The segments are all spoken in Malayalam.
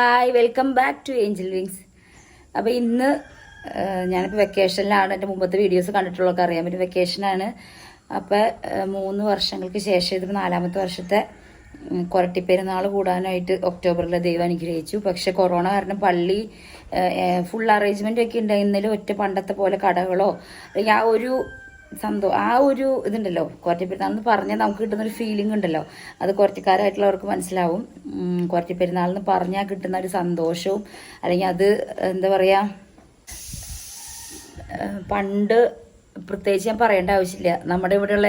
Hi welcome back to angel wings അപ്പോൾ ഇന്ന് ഞാനിപ്പോൾ വെക്കേഷനിലാണ് എന്റെ മുമ്പത്തെ വീഡിയോസ് കണ്ടിട്ടുള്ളതൊക്കെ അറിയാൻ പറ്റും വെക്കേഷനാണ് അപ്പോൾ മൂന്ന് വർഷങ്ങൾക്ക് ശേഷം ഇതിപ്പോൾ നാലാമത്തെ വർഷത്തെ കൊരട്ടിപ്പെരുന്നാൾ കൂടാനായിട്ട് ഒക്ടോബറിൽ ദൈവം അനുഗ്രഹിച്ചു. പക്ഷേ കൊറോണ കാരണം പള്ളി ഫുൾ അറേഞ്ച്മെന്റ് ഒക്കെ ഉണ്ടായിരുന്നാലും ഒറ്റ പണ്ടത്തെ പോലെ കടകളോ അല്ലെങ്കിൽ ആ ഒരു സന്തോ ആ ഒരു ഇതുണ്ടല്ലോ കുററ്റിപ്പെരുന്നാൾ എന്ന് പറഞ്ഞാൽ നമുക്ക് കിട്ടുന്ന ഒരു ഫീലിംഗ് ഉണ്ടല്ലോ. അത് കുറച്ചക്കാരായിട്ടുള്ളവർക്ക് മനസ്സിലാവും. ഉം, കുററ്റിപ്പെരുന്നാൾ എന്ന് പറഞ്ഞാൽ കിട്ടുന്ന ഒരു സന്തോഷവും അല്ലെങ്കിൽ അത് എന്താ പറയുക പണ്ട് പ്രത്യേകിച്ച് ഞാൻ പറയേണ്ട ആവശ്യമില്ല. നമ്മുടെ ഇവിടെയുള്ള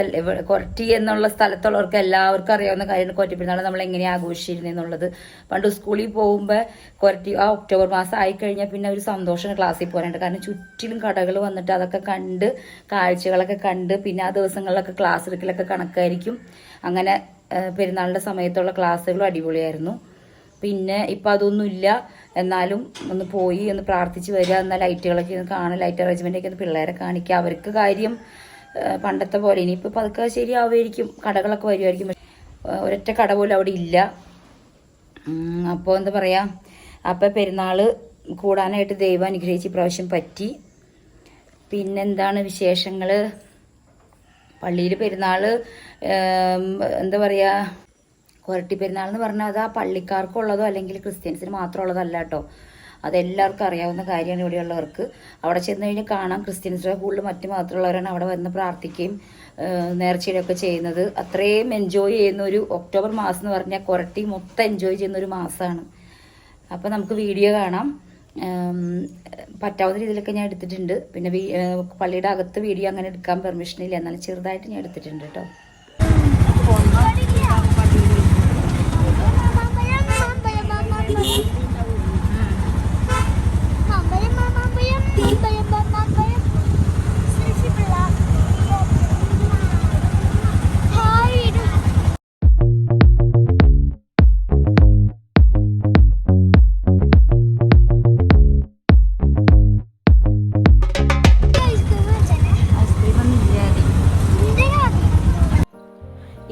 കൊരട്ടി എന്നുള്ള സ്ഥലത്തുള്ളവർക്ക് എല്ലാവർക്കും അറിയാവുന്ന കാര്യമാണ് കൊരട്ടിപ്പെരുന്നാൾ നമ്മൾ എങ്ങനെയാണ് ആഘോഷിച്ചിരുന്നെന്നുള്ളത് പണ്ട് സ്കൂളിൽ പോകുമ്പോൾ കൊരട്ടി ആ ഒക്ടോബർ മാസം ആയി ആയിക്കഴിഞ്ഞാൽ പിന്നെ ഒരു സന്തോഷമാണ് ക്ലാസ്സിൽ പോകാനുണ്ട് കാരണം ചുറ്റിലും കടകൾ വന്നിട്ട് അതൊക്കെ കണ്ട് കാഴ്ചകളൊക്കെ കണ്ട് പിന്നെ ആ ദിവസങ്ങളിലൊക്കെ ക്ലാസ് എടുക്കലൊക്കെ കണക്കായിരിക്കും. അങ്ങനെ പെരുന്നാളിന്റെ സമയത്തുള്ള ക്ലാസ്സുകളും അടിപൊളിയായിരുന്നു. പിന്നെ ഇപ്പം അതൊന്നുമില്ല എന്നാലും ഒന്ന് പോയി ഒന്ന് പ്രാർത്ഥിച്ച് വരിക എന്നാൽ ലൈറ്റുകളൊക്കെ ഒന്ന് കാണുക ലൈറ്റ് അറേഞ്ച്മെന്റൊക്കെ ഒന്ന് പിള്ളേരെ കാണിക്കുക. അവർക്ക് കാര്യം പണ്ടത്തെ പോലെ. ഇനിയിപ്പോൾ പതുക്കെ ശരിയാവുമായിരിക്കും. കടകളൊക്കെ വരുമായിരിക്കും. ഒരൊറ്റ കട പോലും അവിടെ ഇല്ല. അപ്പോൾ എന്താ പറയുക അപ്പോൾ പെരുന്നാൾ കൂടാനായിട്ട് ദൈവം അനുഗ്രഹിച്ച് ഇപ്രാവശ്യം പറ്റി. പിന്നെന്താണ് വിശേഷങ്ങൾ പള്ളിയിൽ പെരുന്നാൾ എന്താ പറയുക കൊരട്ടി പെരുന്നാൾ എന്ന് പറഞ്ഞാൽ അത് ആ പള്ളിക്കാർക്കുള്ളതോ അല്ലെങ്കിൽ ക്രിസ്ത്യൻസിന് മാത്രമുള്ളതല്ല കേട്ടോ. അതെല്ലാവർക്കും അറിയാവുന്ന കാര്യമാണ് ഇവിടെയുള്ളവർക്ക്. അവിടെ ചെന്ന് കഴിഞ്ഞാൽ കാണാം ക്രിസ്ത്യൻസിലെ കൂടുതൽ മറ്റു മാത്രമുള്ളവരാണ് അവിടെ വന്ന് പ്രാർത്ഥിക്കുകയും നേർച്ചയിലൊക്കെ ചെയ്യുന്നത്. അത്രയും എൻജോയ് ചെയ്യുന്ന ഒരു ഒക്ടോബർ മാസം എന്ന് പറഞ്ഞാൽ കൊരട്ടി മൊത്തം എൻജോയ് ചെയ്യുന്ന ഒരു മാസമാണ്. അപ്പോൾ നമുക്ക് വീഡിയോ കാണാം. പറ്റാവുന്ന രീതിയിലൊക്കെ ഞാൻ എടുത്തിട്ടുണ്ട്. പിന്നെ പള്ളിയുടെ അകത്ത് വീഡിയോ അങ്ങനെ എടുക്കാൻ പെർമിഷൻ ഇല്ല. എന്നാലും ചെറുതായിട്ട് ഞാൻ എടുത്തിട്ടുണ്ട് കേട്ടോ.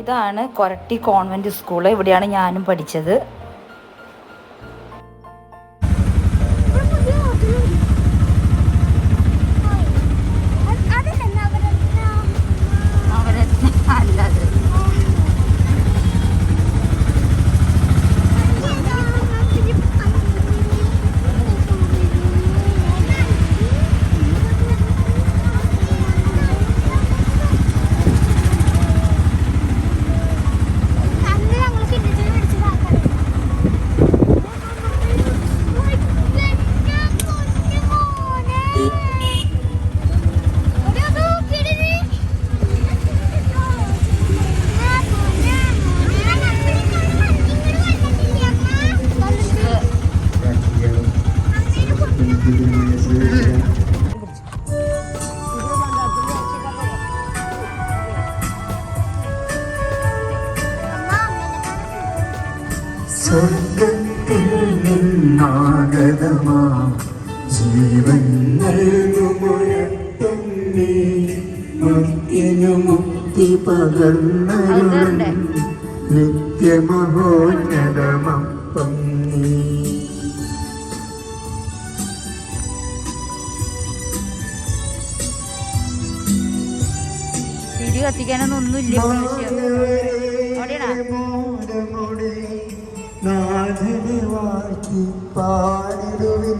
ഇതാണ് കൊരട്ടി കോൺവെന്റ് സ്കൂൾ. ഇവിടെയാണ് ഞാനും പഠിച്ചത്. നിത്യമഹോന്നതമപ്പം നീ. തിരി കത്തിക്കാനൊന്നും ഒന്നുമില്ല നാഥനെ വാഴ്ത്തി പാടിടുവിൻ.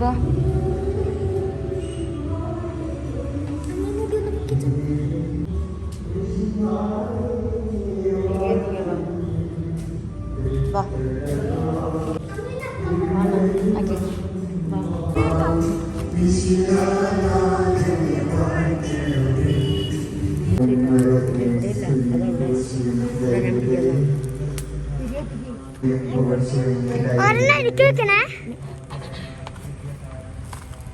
ദൈവം വാ. ഓക്കെ ഒരെണ്ണം എനിക്ക് വെക്കണേ?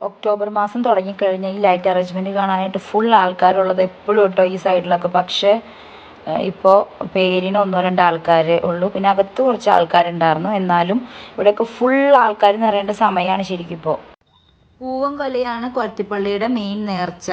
ഒക്ടോബർ മാസം തുടങ്ങിക്കഴിഞ്ഞാൽ ഈ ലൈറ്റ് അറേഞ്ച്മെന്റ് കാണാനായിട്ട് ഫുൾ ആൾക്കാരുള്ളത് എപ്പോഴും കേട്ടോ ഈ സൈഡിലൊക്കെ പക്ഷേ ഇപ്പോൾ പേരിന് ഒന്നോ രണ്ടോ ആൾക്കാരെ ഉള്ളൂ. പിന്നെ അകത്ത് കുറച്ച് ആൾക്കാരുണ്ടായിരുന്നു. എന്നാലും ഇവിടെയൊക്കെ ഫുൾ ആൾക്കാർ നിറയേണ്ട സമയമാണ് ശരിക്കും ഇപ്പോൾ പൂവൻ കൊലയാണ് കൊരത്തിപ്പള്ളിയുടെ മെയിൻ നേർച്ച.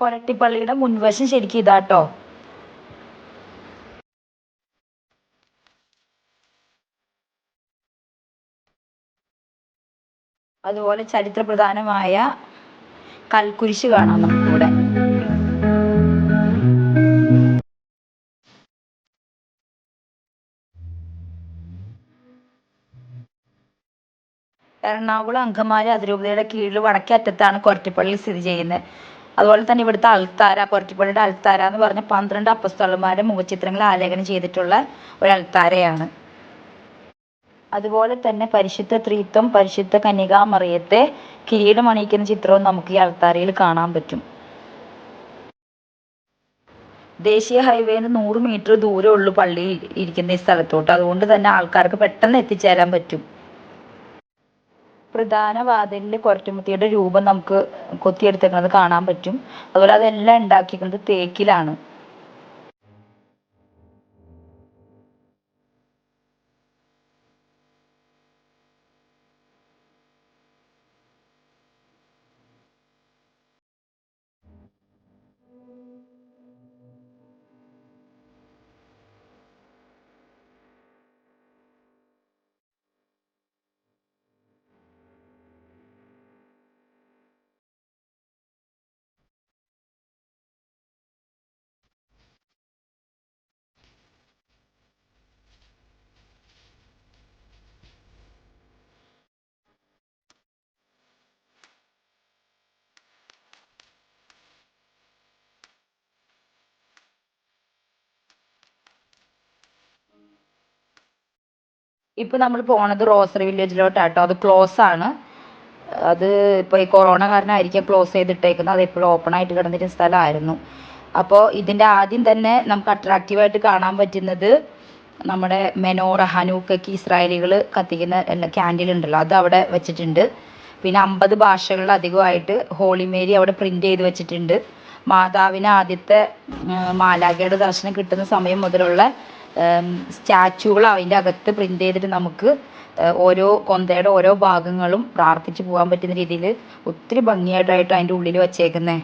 കൊരട്ടിപ്പള്ളിയുടെ മുൻവശം ശരിക്കും ഇതാട്ടോ. അതുപോലെ ചരിത്ര പ്രധാനമായ കൽക്കുരിശ് കാണാം നമുക്കിവിടെ. എറണാകുളം അങ്കമാലി അതിരൂപതയുടെ കീഴിൽ വടക്കേ അറ്റത്താണ് കൊരട്ടിപ്പള്ളി സ്ഥിതി ചെയ്യുന്നത്. അതുപോലെ തന്നെ ഇവിടുത്തെ അൾത്താര പുരട്ടിപ്പള്ളിയുടെ അൾത്താര എന്ന് പറഞ്ഞ പന്ത്രണ്ട് അപ്പസ്തോളന്മാരുടെ മുഖചിത്രങ്ങൾ ആലേഖനം ചെയ്തിട്ടുള്ള ഒരു അൾത്താരയാണ് അതുപോലെ തന്നെ പരിശുദ്ധ ത്രിത്വം പരിശുദ്ധ കന്യകാമറിയത്തെ കിരീടം അണിയിക്കുന്ന ചിത്രവും നമുക്ക് ഈ അൾത്താരയിൽ കാണാൻ പറ്റും. ദേശീയ ഹൈവേന്ന് നൂറ് മീറ്റർ ദൂരെ ഉള്ളൂ പള്ളി ഇരിക്കുന്ന ഈ സ്ഥലത്തോട്ട്. അതുകൊണ്ട് തന്നെ ആൾക്കാർക്ക് പെട്ടെന്ന് എത്തിച്ചേരാൻ പറ്റും. പ്രധാന വാതിലിൽ കൊരറ്റുമുത്തിയുടെ രൂപം നമുക്ക് കൊത്തിയെടുത്തേക്കുന്നത് കാണാൻ പറ്റും. അതുപോലെ അതെല്ലാം ഉണ്ടാക്കിയിരിക്കുന്നത് തേക്കിലാണ്. ഇപ്പൊ നമ്മൾ പോണത് റോസറി വില്ലേജിലോട്ടാട്ടോ. അത് ക്ലോസ് ആണ്. അത് ഇപ്പൊ ഈ കൊറോണ കാരണമായിരിക്കും ക്ലോസ് ചെയ്തിട്ടേക്കുന്നത്. അത് എപ്പോഴും ഓപ്പൺ ആയിട്ട് കിടന്നിരുന്ന സ്ഥലമായിരുന്നു. അപ്പോൾ ഇതിന്റെ ആദ്യം തന്നെ നമുക്ക് അട്രാക്റ്റീവായിട്ട് കാണാൻ പറ്റുന്നത് നമ്മുടെ മെനോറ ഹനൂക്കയ്ക്ക് ഇസ്രായേലികൾ കത്തിക്കുന്ന ക്യാൻഡിൽ ഉണ്ടല്ലോ. അത് അവിടെ വെച്ചിട്ടുണ്ട്. പിന്നെ അമ്പത് ഭാഷകളിലധികമായിട്ട് ഹോളി മേരി അവിടെ പ്രിന്റ് ചെയ്ത് വെച്ചിട്ടുണ്ട്. മാതാവിന് ആദ്യത്തെ മാലാഖയുടെ ദർശനം കിട്ടുന്ന സമയം മുതലുള്ള സ്റ്റാച്ചുകൾ അതിന്റെ അകത്ത് പ്രിന്റ് ചെയ്തിട്ട് നമുക്ക് ഓരോ കൊന്തയുടെ ഓരോ ഭാഗങ്ങളും പ്രാർത്ഥിച്ച് പോകാൻ പറ്റുന്ന രീതിയിൽ ഒത്തിരി ഭംഗിയായിട്ടായിട്ട് അതിന്റെ ഉള്ളിൽ വച്ചേക്കുന്നേ.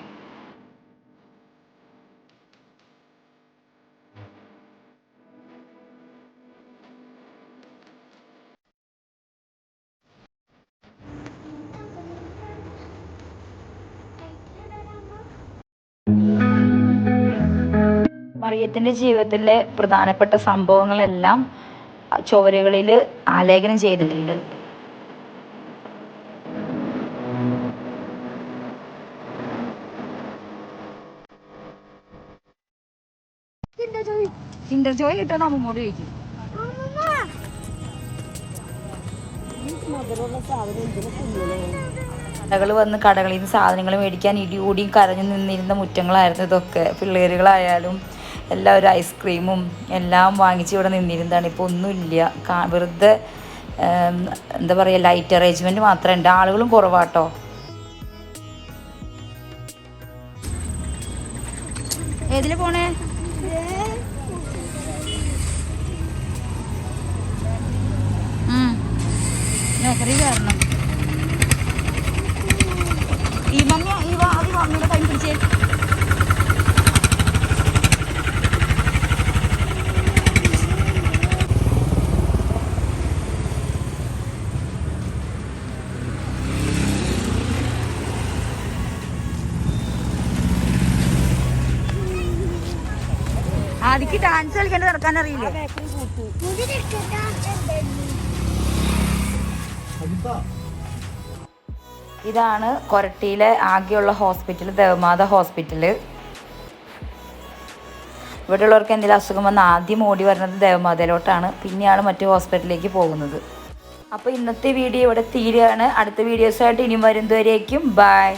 മറിയത്തിന്റെ ജീവിതത്തിലെ പ്രധാനപ്പെട്ട സംഭവങ്ങളെല്ലാം ചുവരുകളിൽ ആലേഖനം ചെയ്തിട്ടുണ്ട്. കിൻഡർ ജോയ് കിട്ടാൻ നമ്മോട് ചോദിക്കും. കടകൾ വന്ന് കടകളിൽ നിന്ന് സാധനങ്ങൾ മേടിക്കാൻ ഇടികൂടിയും കരഞ്ഞു നിന്നിരുന്ന മുറ്റങ്ങളായിരുന്നു ഇതൊക്കെ. പിള്ളേരുകളായാലും എല്ലാവരും ഐസ്ക്രീമും എല്ലാം വാങ്ങിച്ച് ഇവിടെ നിന്നിരുന്നതാണ്. ഇപ്പോൾ ഒന്നുമില്ല. കാ- വെറുതെ എന്താ പറയുക ലൈറ്റ് അറേഞ്ച്മെന്റ് മാത്രമേ ഉണ്ട് ആളുകളും കുറവാട്ടോ. ഏതിൽ പോണേ? നോക്കറി കയറണം ഈ മമ്മി ഈ വാ ഈ മമ്മിയുടെ കൈ പിടിച്ചേ ആദിക്ക് ഡാൻസ് കളിക്കാൻ നടക്കാൻ അറിയില്ലേ ഇതാണ് കൊരട്ടിയിലെ ആകെയുള്ള ഹോസ്പിറ്റൽ ദേവമാത ഹോസ്പിറ്റൽ. ഇവിടെയുള്ളവർക്ക് എന്തെങ്കിലും അസുഖം വന്ന് ആദ്യം ഓടി വരുന്നത് ദേവമാതയിലോട്ടാണ് പിന്നെയാണ് മറ്റു ഹോസ്പിറ്റലിലേക്ക് പോകുന്നത്. അപ്പോൾ ഇന്നത്തെ വീഡിയോ ഇവിടെ തീരുകയാണ്. അടുത്ത വീഡിയോസായിട്ട് ഇനി വരുന്നവരേക്കും ബൈ.